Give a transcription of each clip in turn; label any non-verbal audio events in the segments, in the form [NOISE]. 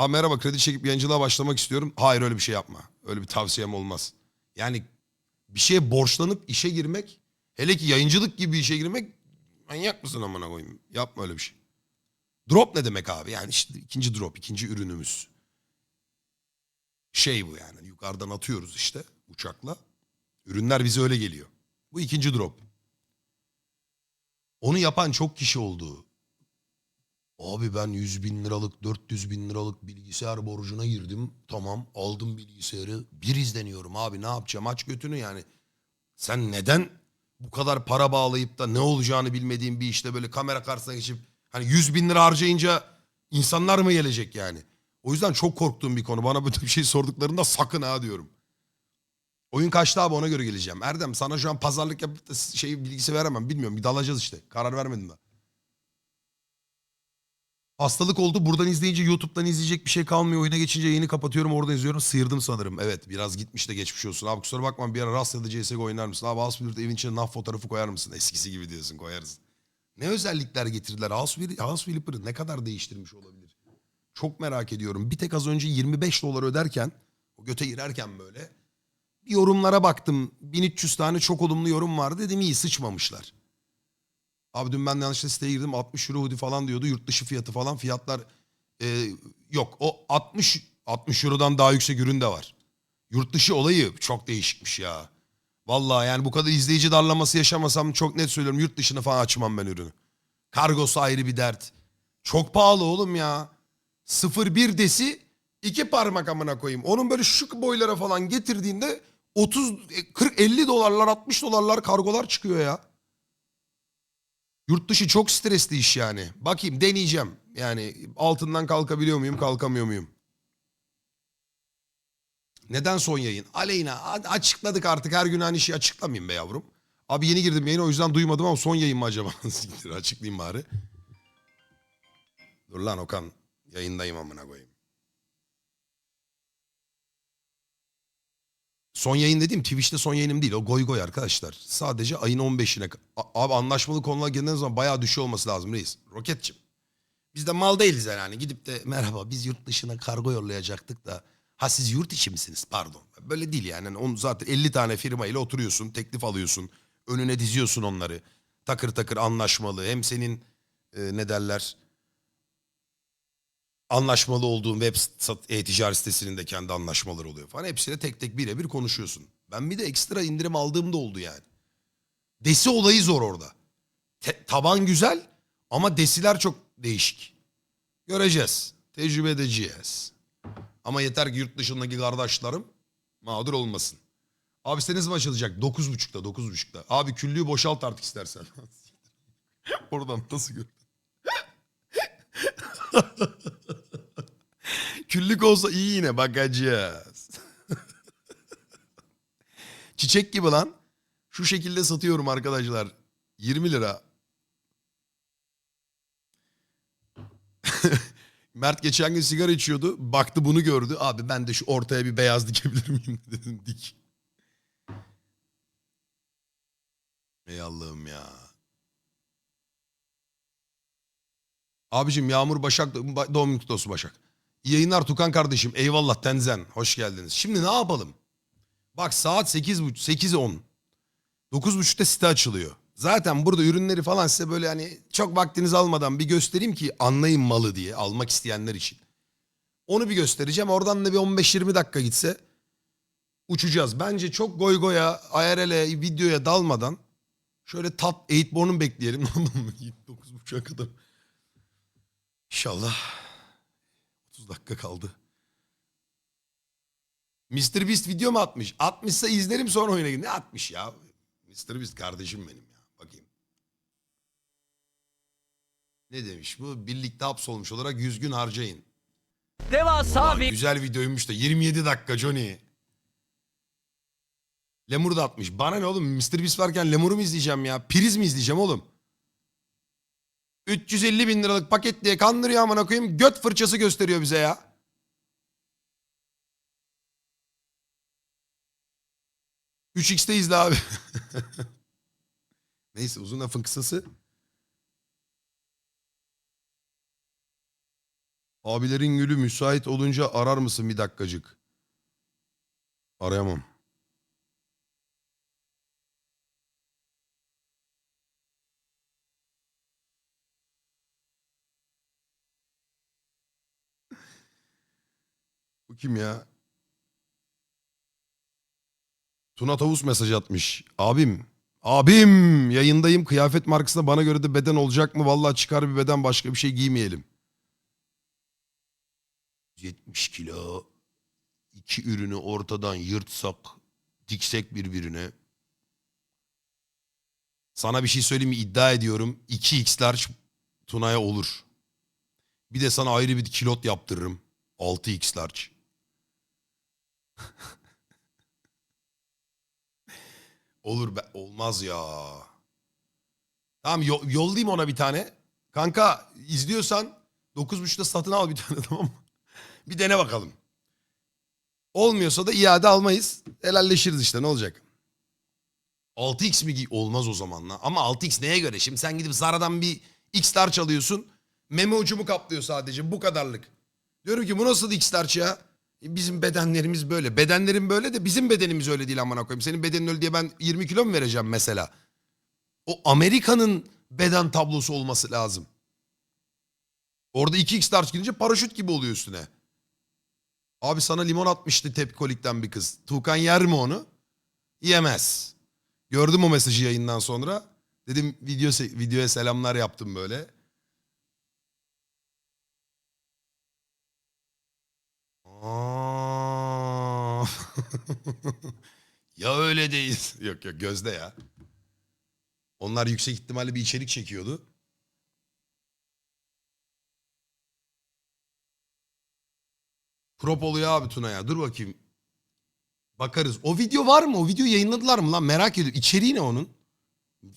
Aa merhaba kredi çekip yayıncılığa başlamak istiyorum. Hayır öyle bir şey yapma. Öyle bir tavsiyem olmaz. Yani bir şeye borçlanıp işe girmek hele ki yayıncılık gibi bir işe girmek manyak mısın amına koyayım? Yapma öyle bir şey. Drop ne demek abi? Yani işte ikinci drop, ikinci ürünümüz. Şey bu yani yukarıdan atıyoruz işte uçakla. Ürünler bize öyle geliyor. Bu ikinci drop. Onu yapan çok kişi oldu. Abi ben 100 bin liralık 400 bin liralık bilgisayar borcuna girdim. Tamam aldım bilgisayarı. Bir izleniyorum abi ne yapacağım aç götünü yani. Sen neden bu kadar para bağlayıp da ne olacağını bilmediğin bir işte böyle kamera karşısına geçip hani 100 bin lira harcayınca insanlar mı gelecek yani? O yüzden çok korktuğum bir konu. Bana böyle bir şey sorduklarında sakın ha diyorum. Oyun kaçtı abi ona göre geleceğim. Erdem sana şu an pazarlık yapıp da şey bilgisi veremem. Bilmiyorum bir dalacağız işte. Karar vermedim daha. Hastalık oldu. Buradan izleyince YouTube'dan izleyecek bir şey kalmıyor. Oyuna geçince yayını kapatıyorum. Orada izliyorum. Sıyırdım sanırım. Evet biraz gitmiş de geçmiş olsun. Abi kusura bakma bir ara Rasta'da CSGO oynar mısın? Abi Housebuilder'da evin içine naf fotoğrafı koyar mısın? Eskisi gibi diyorsun koyarız. Ne özellikler getirdiler? House Flipper'ı ne kadar değiştirmiş olabilir? Çok merak ediyorum. Bir tek az önce 25 dolar öderken, o göte girerken böyle bir yorumlara baktım. 1300 tane çok olumlu yorum vardı. Dedim iyi sıçmamışlar. Abi dün ben yanlışlıkla siteye girdim 60 euro hoodie falan diyordu. Yurt dışı fiyatı falan fiyatlar e, yok. O 60 60 eurodan daha yüksek ürün de var. Yurt dışı olayı çok değişikmiş ya. Vallahi yani bu kadar izleyici darlaması yaşamasam çok net söylüyorum yurt dışını falan açmam ben ürünü. Kargosu ayrı bir dert. Çok pahalı oğlum ya. 0.1 desi iki parmak amına koyayım. Onun böyle şu boylara falan getirdiğinde 30 40 50 dolarlar 60 dolarlar kargolar çıkıyor ya. Yurt dışı çok stresli iş yani. Bakayım deneyeceğim. Yani altından kalkabiliyor muyum kalkamıyor muyum? Neden son yayın? Aleyna açıkladık artık her gün aynı şeyi açıklamayayım be yavrum. Abi yeni girdim yayına o yüzden duymadım ama son yayın mı acaba? [LAUGHS] Siktir açıklayayım bari. Dur lan Okan yayındayım amına koyayım. Son yayın dediğim Twitch'te son yayınım değil. O goy goy arkadaşlar. Sadece ayın 15'ine. A- Abi anlaşmalı konular geldiği zaman bayağı düşüyor olması lazım reis. Roketçim. Biz de mal değiliz yani. Gidip de merhaba biz yurt dışına kargo yollayacaktık da. Ha siz yurt içi misiniz? Pardon. Böyle değil yani. Hani Onu zaten 50 tane firma ile oturuyorsun. Teklif alıyorsun. Önüne diziyorsun onları. Takır takır anlaşmalı. Hem senin e, ne derler anlaşmalı olduğun web e-ticaret sitesinin de kendi anlaşmaları oluyor falan. Hepsiyle tek tek birebir konuşuyorsun. Ben bir de ekstra indirim aldığım da oldu yani. Desi olayı zor orada. Te- taban güzel ama desiler çok değişik. Göreceğiz. Tecrübe edeceğiz. Ama yeter ki yurt dışındaki kardeşlerim mağdur olmasın. Abi ne zaman açılacak? 9.30'da 9.30'da. Abi küllüğü boşalt artık istersen. [LAUGHS] Oradan nasıl gör? [LAUGHS] Küllük olsa iyi yine bakacağız. [LAUGHS] Çiçek gibi lan. Şu şekilde satıyorum arkadaşlar. 20 lira. [LAUGHS] Mert geçen gün sigara içiyordu. Baktı bunu gördü. Abi ben de şu ortaya bir beyaz dikebilir miyim [LAUGHS] dedim dik. Ey Allah'ım ya. Abicim Yağmur Başak doğum kutlu Başak. Yayınlar Tukan kardeşim. Eyvallah Tenzen. Hoş geldiniz. Şimdi ne yapalım? Bak saat 8.30, 8.10. 9.30'da site açılıyor. Zaten burada ürünleri falan size böyle hani çok vaktinizi almadan bir göstereyim ki anlayın malı diye almak isteyenler için. Onu bir göstereceğim. Oradan da bir 15-20 dakika gitse uçacağız. Bence çok goy goya, IRL'e, videoya dalmadan şöyle tat 8born'u bekleyelim. [LAUGHS] 9.30'a kadar. İnşallah. 30 dakika kaldı. Mr. Beast video mu atmış? Atmışsa izlerim sonra oyuna gidin. Ne atmış ya? Mr. Beast kardeşim benim ya. Bakayım. Ne demiş bu? Birlikte hapsolmuş olarak 100 gün harcayın. Devasa Ulan bir güzel videoymuş da 27 dakika Johnny. Lemur da atmış. Bana ne oğlum? Mr. Beast varken Lemur'u mu izleyeceğim ya? Priz mi izleyeceğim oğlum? 350 bin liralık paket diye kandırıyor amına koyayım. Göt fırçası gösteriyor bize ya. Üç xte izle abi. [LAUGHS] Neyse uzun lafın kısası. Abilerin gülü müsait olunca arar mısın bir dakikacık? Arayamam. Kim ya? Tuna Tavus mesaj atmış. Abim, abim yayındayım. Kıyafet markasında bana göre de beden olacak mı? Vallahi çıkar bir beden başka bir şey giymeyelim. 70 kilo. iki ürünü ortadan yırtsak, diksek birbirine. Sana bir şey söyleyeyim mi? İddia ediyorum. 2x large Tuna'ya olur. Bir de sana ayrı bir kilot yaptırırım. 6x large. Olur be olmaz ya. Tamam yo- yollayayım ona bir tane. Kanka izliyorsan 9.5'ta satın al bir tane [LAUGHS] tamam mı? Bir dene bakalım. Olmuyorsa da iade almayız. Helalleşiriz işte ne olacak? 6x mi? Olmaz o zaman lan. Ama 6x neye göre? Şimdi sen gidip Zara'dan bir X large alıyorsun. Meme ucumu kaplıyor sadece bu kadarlık. Diyorum ki bu nasıl X large ya? Bizim bedenlerimiz böyle. Bedenlerin böyle de bizim bedenimiz öyle değil amına koyayım. Senin bedenin öyle diye ben 20 kilo mu vereceğim mesela? O Amerika'nın beden tablosu olması lazım. Orada 2x large girince paraşüt gibi oluyor üstüne. Abi sana limon atmıştı tepkolikten bir kız. Tuğkan yer mi onu? Yemez. Gördüm o mesajı yayından sonra. Dedim video videoya selamlar yaptım böyle. [LAUGHS] Ya öyle değil. [LAUGHS] Yok yok gözde ya. Onlar yüksek ihtimalle bir içerik çekiyordu. Prop oluyor abi Tuna ya. Dur bakayım. Bakarız. O video var mı? O video yayınladılar mı lan? Merak ediyorum. İçeriği ne onun?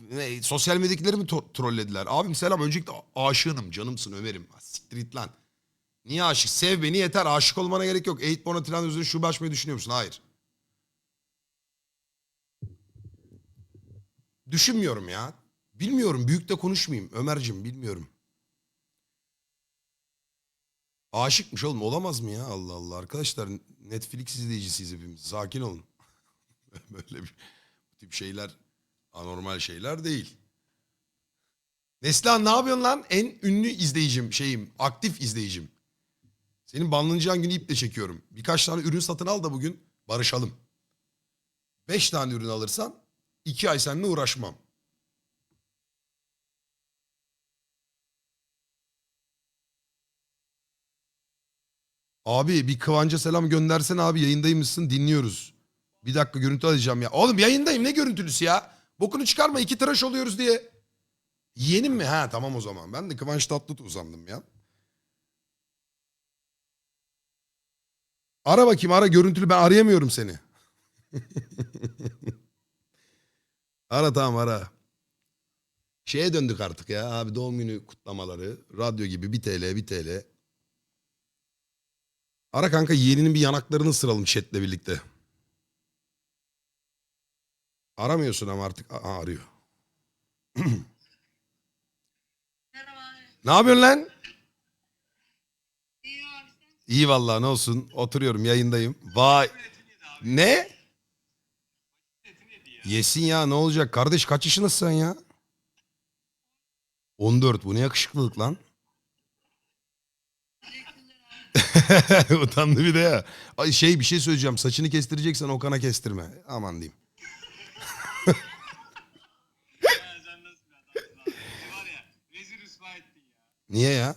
Ne, sosyal medyakileri mi trollediler? Abim selam. Öncelikle aşığınım. Canımsın Ömer'im. Siktir git lan. Niye aşık? Sev beni yeter. Aşık olmana gerek yok. Eğit Bona Tilan üzerine şube açmayı düşünüyor musun? Hayır. Düşünmüyorum ya. Bilmiyorum. Büyük de konuşmayayım. Ömer'cim bilmiyorum. Aşıkmış oğlum. Olamaz mı ya? Allah Allah. Arkadaşlar Netflix izleyicisiyiz hepimiz. Sakin olun. [LAUGHS] Böyle bir tip şeyler anormal şeyler değil. Neslihan ne yapıyorsun lan? En ünlü izleyicim şeyim. Aktif izleyicim. Senin banlanacağın günü iple çekiyorum. Birkaç tane ürün satın al da bugün barışalım. Beş tane ürün alırsan iki ay seninle uğraşmam. Abi bir Kıvanç'a selam göndersene abi yayındaymışsın dinliyoruz. Bir dakika görüntü alacağım ya. Oğlum yayındayım ne görüntülüsü ya? Bokunu çıkarma iki tıraş oluyoruz diye. Yeğenim mi? Ha tamam o zaman. Ben de Kıvanç Tatlıtuğ sandım ya. Ara bakayım ara görüntülü ben arayamıyorum seni. [LAUGHS] ara tamam ara. Şeye döndük artık ya abi doğum günü kutlamaları. Radyo gibi 1 TL 1 TL. Ara kanka yeğeninin bir yanaklarını ısıralım chatle birlikte. Aramıyorsun ama artık. Aa, arıyor. [CLEARS THROAT] Merhaba. Ne yapıyorsun lan? İyi vallahi ne olsun. Oturuyorum yayındayım. Vay. Ne? Yesin ya ne olacak? Kardeş kaç yaşındasın sen ya? 14. Bu ne yakışıklılık lan? [LAUGHS] Utandı bir de ya. Ay şey bir şey söyleyeceğim. Saçını kestireceksen Okan'a kestirme. Aman diyeyim. [LAUGHS] Ya sen nasıl bir adamsın abi? Bizi var ya rezil rüsva ettin ya. Niye ya?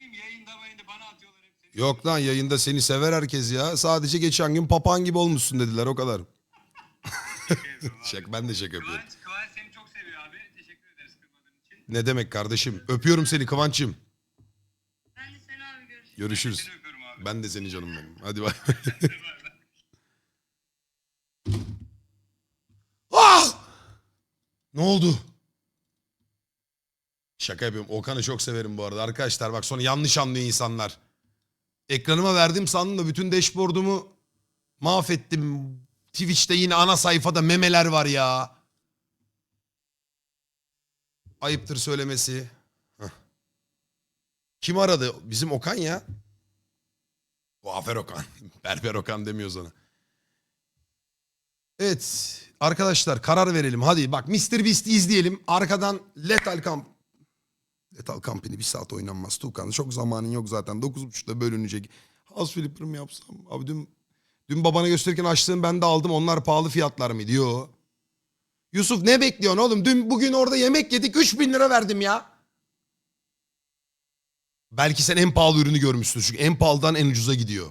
Benim yayında mayında bana atıyorlar hep seni. Yok lan yayında seni sever herkes ya. Sadece geçen gün papağan gibi olmuşsun dediler o kadar. [LAUGHS] Şaka, ben de şaka yapıyorum. Kıvanç, Kıvanç seni çok seviyor abi. Teşekkür ederiz kırmadığın için. Ne demek kardeşim? Öpüyorum seni Kıvanç'ım. Ben de seni abi görüşürüz. Görüşürüz. Seni öpüyorum abi. Ben de seni canım benim. Hadi [LAUGHS] bay. ah! Ne oldu? Şaka yapıyorum. Okan'ı çok severim bu arada. Arkadaşlar bak sonra yanlış anlıyor insanlar. Ekranıma verdim sandım da bütün dashboard'umu mahvettim. Twitch'te yine ana sayfada memeler var ya. Ayıptır söylemesi. Kim aradı? Bizim Okan ya. Kuaför Okan. [LAUGHS] Berber Okan demiyoruz ona. Evet arkadaşlar karar verelim. Hadi bak Mr. Beast'i izleyelim. Arkadan Lethal Camp. Lethal Company bir saat oynanmaz. Tukan çok zamanın yok zaten. 9.30'da bölünecek. House Flipper mı yapsam? Abi dün, dün babana gösterirken açtığım ben de aldım. Onlar pahalı fiyatlar mı diyor. Yusuf ne bekliyorsun oğlum? Dün bugün orada yemek yedik 3000 lira verdim ya. Belki sen en pahalı ürünü görmüşsün çünkü en pahalıdan en ucuza gidiyor.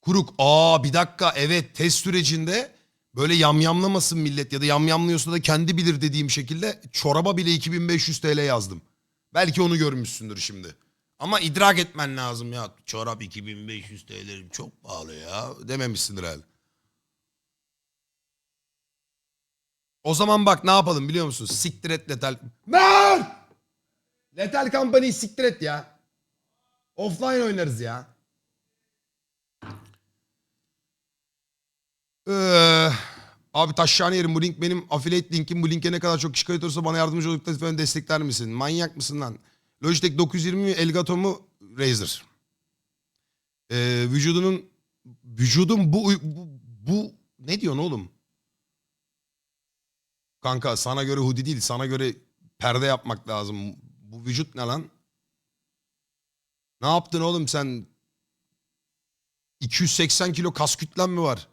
Kuruk. Aa bir dakika evet test sürecinde böyle yamyamlamasın millet ya da yamyamlıyorsa da kendi bilir dediğim şekilde çoraba bile 2500 TL yazdım. Belki onu görmüşsündür şimdi. Ama idrak etmen lazım ya. Çorap 2500 TL çok pahalı ya dememişsindir herhalde. O zaman bak ne yapalım biliyor musun? Siktir et Letal. Ver! Letal Company'yi siktir et ya. Offline oynarız ya. Ee, abi taşşane yerim bu link benim affiliate linkim. Bu linke ne kadar çok kişi kayıt bana yardımcı olup lütfen destekler misin? Manyak mısın lan? Logitech 920 mi Elgato mu Razer? Ee, vücudunun vücudun bu, bu bu ne diyorsun oğlum? Kanka sana göre hoodie değil sana göre perde yapmak lazım. Bu vücut ne lan? Ne yaptın oğlum sen? 280 kilo kas kütlen mi var?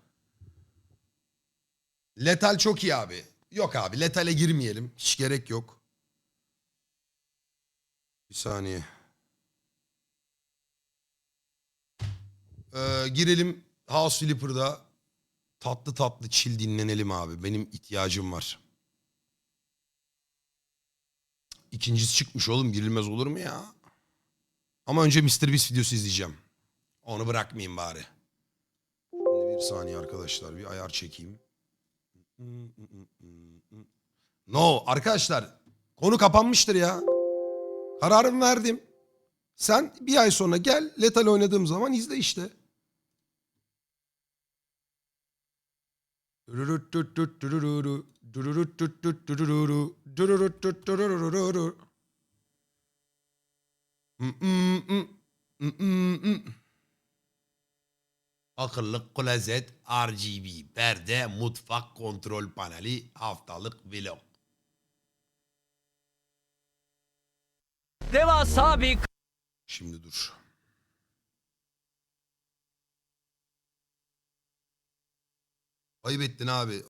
Letal çok iyi abi. Yok abi letale girmeyelim. Hiç gerek yok. Bir saniye. Ee, girelim House Flipper'da. Tatlı tatlı chill dinlenelim abi. Benim ihtiyacım var. İkincisi çıkmış oğlum girilmez olur mu ya? Ama önce Mr. Beast videosu izleyeceğim. Onu bırakmayayım bari. Bir saniye arkadaşlar bir ayar çekeyim. No arkadaşlar konu kapanmıştır ya. Kararımı verdim. Sen bir ay sonra gel Lethal oynadığım zaman izle işte. Akıllı klozet, RGB, perde, mutfak kontrol paneli, haftalık vlog. Devasa bir Şimdi dur. Ayıp ettin abi.